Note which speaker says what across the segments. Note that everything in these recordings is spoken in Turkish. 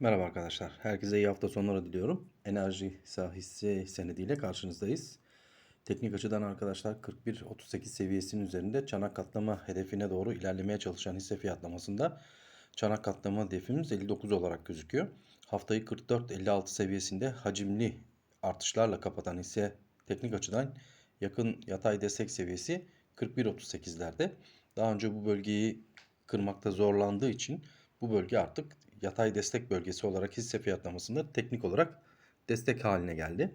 Speaker 1: Merhaba arkadaşlar. Herkese iyi hafta sonları diliyorum. Enerji hisse senediyle karşınızdayız. Teknik açıdan arkadaşlar 41.38 seviyesinin üzerinde çanak katlama hedefine doğru ilerlemeye çalışan hisse fiyatlamasında çanak katlama hedefimiz 59 olarak gözüküyor. Haftayı 44.56 seviyesinde hacimli artışlarla kapatan hisse teknik açıdan yakın yatay destek seviyesi 41.38'lerde. Daha önce bu bölgeyi kırmakta zorlandığı için bu bölge artık yatay destek bölgesi olarak hisse fiyatlamasında teknik olarak destek haline geldi.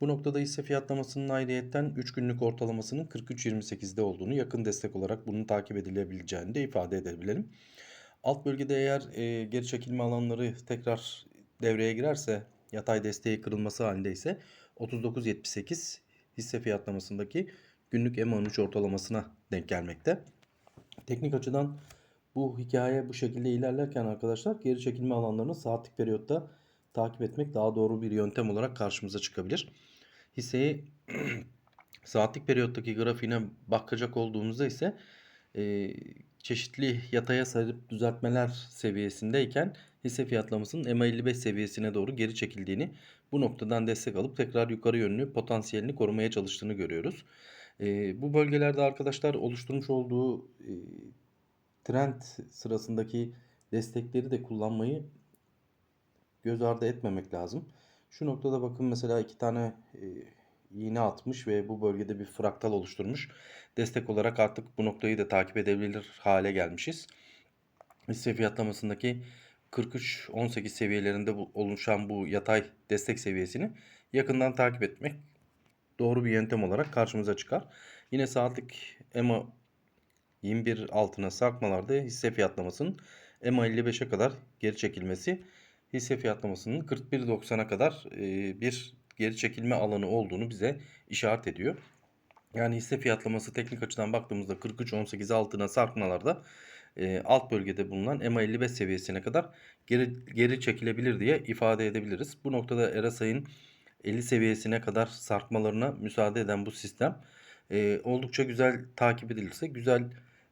Speaker 1: Bu noktada hisse fiyatlamasının ayrıyetten 3 günlük ortalamasının 43.28'de olduğunu yakın destek olarak bunun takip edilebileceğini de ifade edebilelim. Alt bölgede eğer e, geri çekilme alanları tekrar devreye girerse yatay desteği kırılması halinde ise 39.78 hisse fiyatlamasındaki günlük EMA13 ortalamasına denk gelmekte. Teknik açıdan bu hikaye bu şekilde ilerlerken arkadaşlar geri çekilme alanlarını saatlik periyotta takip etmek daha doğru bir yöntem olarak karşımıza çıkabilir. Hisseyi saatlik periyottaki grafiğine bakacak olduğumuzda ise e, çeşitli yataya sarıp düzeltmeler seviyesindeyken hisse fiyatlamasının MA55 seviyesine doğru geri çekildiğini bu noktadan destek alıp tekrar yukarı yönlü potansiyelini korumaya çalıştığını görüyoruz. E, bu bölgelerde arkadaşlar oluşturmuş olduğu e, trend sırasındaki destekleri de kullanmayı göz ardı etmemek lazım. Şu noktada bakın mesela iki tane e, iğne atmış ve bu bölgede bir fraktal oluşturmuş. Destek olarak artık bu noktayı da takip edebilir hale gelmişiz. Hisse fiyatlamasındaki 43-18 seviyelerinde oluşan bu yatay destek seviyesini yakından takip etmek doğru bir yöntem olarak karşımıza çıkar. Yine saatlik EMA 21 altına sarkmalarda hisse fiyatlamasının EMA55'e kadar geri çekilmesi hisse fiyatlamasının 41.90'a kadar e, bir geri çekilme alanı olduğunu bize işaret ediyor. Yani hisse fiyatlaması teknik açıdan baktığımızda 43.18 altına sarkmalarda e, alt bölgede bulunan EMA55 seviyesine kadar geri, geri çekilebilir diye ifade edebiliriz. Bu noktada RSI'nin 50 seviyesine kadar sarkmalarına müsaade eden bu sistem e, oldukça güzel takip edilirse güzel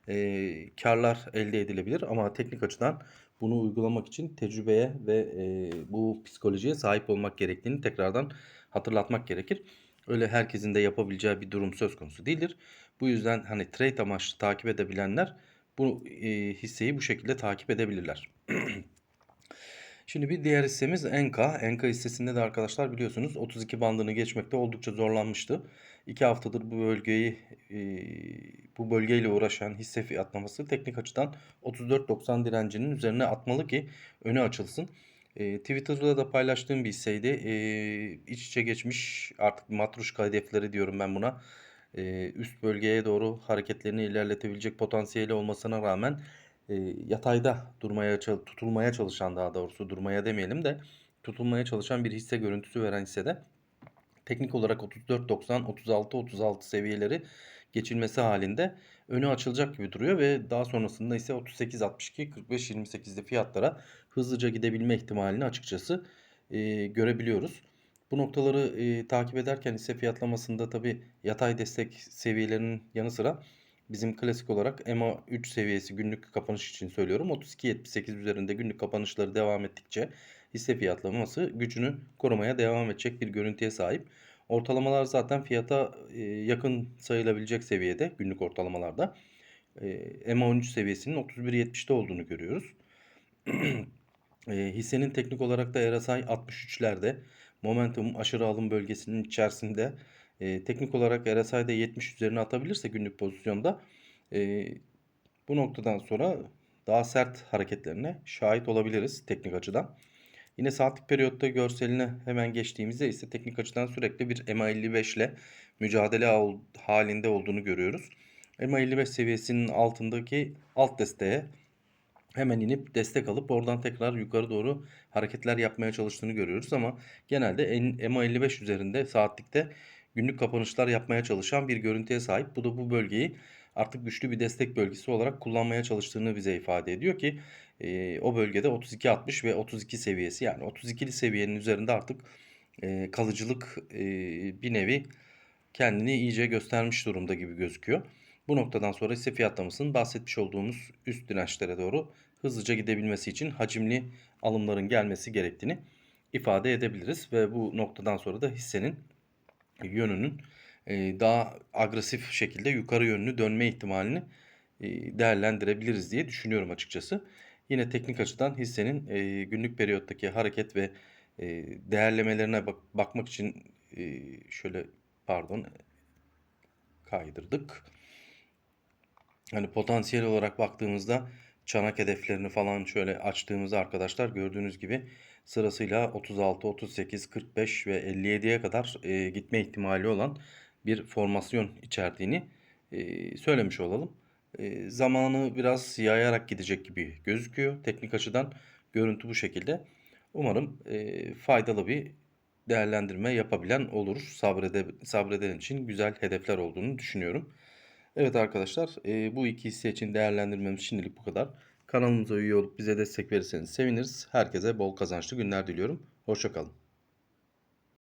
Speaker 1: e, karlar elde edilebilir. Ama teknik açıdan bunu uygulamak için tecrübeye ve e, bu psikolojiye sahip olmak gerektiğini tekrardan hatırlatmak gerekir. Öyle herkesin de yapabileceği bir durum söz konusu değildir. Bu yüzden hani trade amaçlı takip edebilenler bu e, hisseyi bu şekilde takip edebilirler. Şimdi bir diğer hissemiz Enka. Enka hissesinde de arkadaşlar biliyorsunuz 32 bandını geçmekte oldukça zorlanmıştı. 2 haftadır bu bölgeyi e, bu bölgeyle uğraşan hisse fiyatlaması teknik açıdan 34.90 direncinin üzerine atmalı ki önü açılsın. E, Twitter'da da paylaştığım bir hisseydi. E, iç içe geçmiş artık matruşka hedefleri diyorum ben buna. E, üst bölgeye doğru hareketlerini ilerletebilecek potansiyeli olmasına rağmen e, yatayda durmaya tutulmaya çalışan daha doğrusu durmaya demeyelim de tutulmaya çalışan bir hisse görüntüsü veren hissede teknik olarak 34.90 36 36 seviyeleri geçilmesi halinde önü açılacak gibi duruyor ve daha sonrasında ise 38 62 45 28'de fiyatlara hızlıca gidebilme ihtimalini açıkçası e, görebiliyoruz. Bu noktaları e, takip ederken ise fiyatlamasında tabi yatay destek seviyelerinin yanı sıra bizim klasik olarak EMA 3 seviyesi günlük kapanış için söylüyorum. 32.78 üzerinde günlük kapanışları devam ettikçe hisse fiyatlaması gücünü korumaya devam edecek bir görüntüye sahip. Ortalamalar zaten fiyata e, yakın sayılabilecek seviyede günlük ortalamalarda. E, EMA 13 seviyesinin 31.70'te olduğunu görüyoruz. e, hissenin teknik olarak da RSI 63'lerde. Momentum aşırı alım bölgesinin içerisinde. E, teknik olarak RSI'de 70 üzerine atabilirse günlük pozisyonda e, bu noktadan sonra daha sert hareketlerine şahit olabiliriz teknik açıdan. Yine saatlik periyotta görseline hemen geçtiğimizde ise teknik açıdan sürekli bir MA55 ile mücadele halinde olduğunu görüyoruz. MA55 seviyesinin altındaki alt desteğe hemen inip destek alıp oradan tekrar yukarı doğru hareketler yapmaya çalıştığını görüyoruz ama genelde MA55 üzerinde saatlikte günlük kapanışlar yapmaya çalışan bir görüntüye sahip. Bu da bu bölgeyi artık güçlü bir destek bölgesi olarak kullanmaya çalıştığını bize ifade ediyor ki e, o bölgede 32-60 ve 32 seviyesi yani 32'li seviyenin üzerinde artık e, kalıcılık e, bir nevi kendini iyice göstermiş durumda gibi gözüküyor. Bu noktadan sonra ise fiyatlamasının bahsetmiş olduğumuz üst dirençlere doğru hızlıca gidebilmesi için hacimli alımların gelmesi gerektiğini ifade edebiliriz ve bu noktadan sonra da hissenin yönünün e, daha agresif şekilde yukarı yönlü dönme ihtimalini e, değerlendirebiliriz diye düşünüyorum açıkçası. Yine teknik açıdan hissenin e, günlük periyottaki hareket ve değerlemelerine bak- bakmak için şöyle pardon kaydırdık. Hani potansiyel olarak baktığımızda çanak hedeflerini falan şöyle açtığımızda arkadaşlar gördüğünüz gibi sırasıyla 36, 38, 45 ve 57'ye kadar e, gitme ihtimali olan bir formasyon içerdiğini e, söylemiş olalım. E, zamanı biraz yayarak gidecek gibi gözüküyor. Teknik açıdan görüntü bu şekilde. Umarım e, faydalı bir değerlendirme yapabilen olur. Sabrede, sabreden için güzel hedefler olduğunu düşünüyorum. Evet arkadaşlar bu iki hisse için değerlendirmemiz şimdilik bu kadar. Kanalımıza üye olup bize destek verirseniz seviniriz. Herkese bol kazançlı günler diliyorum. Hoşçakalın.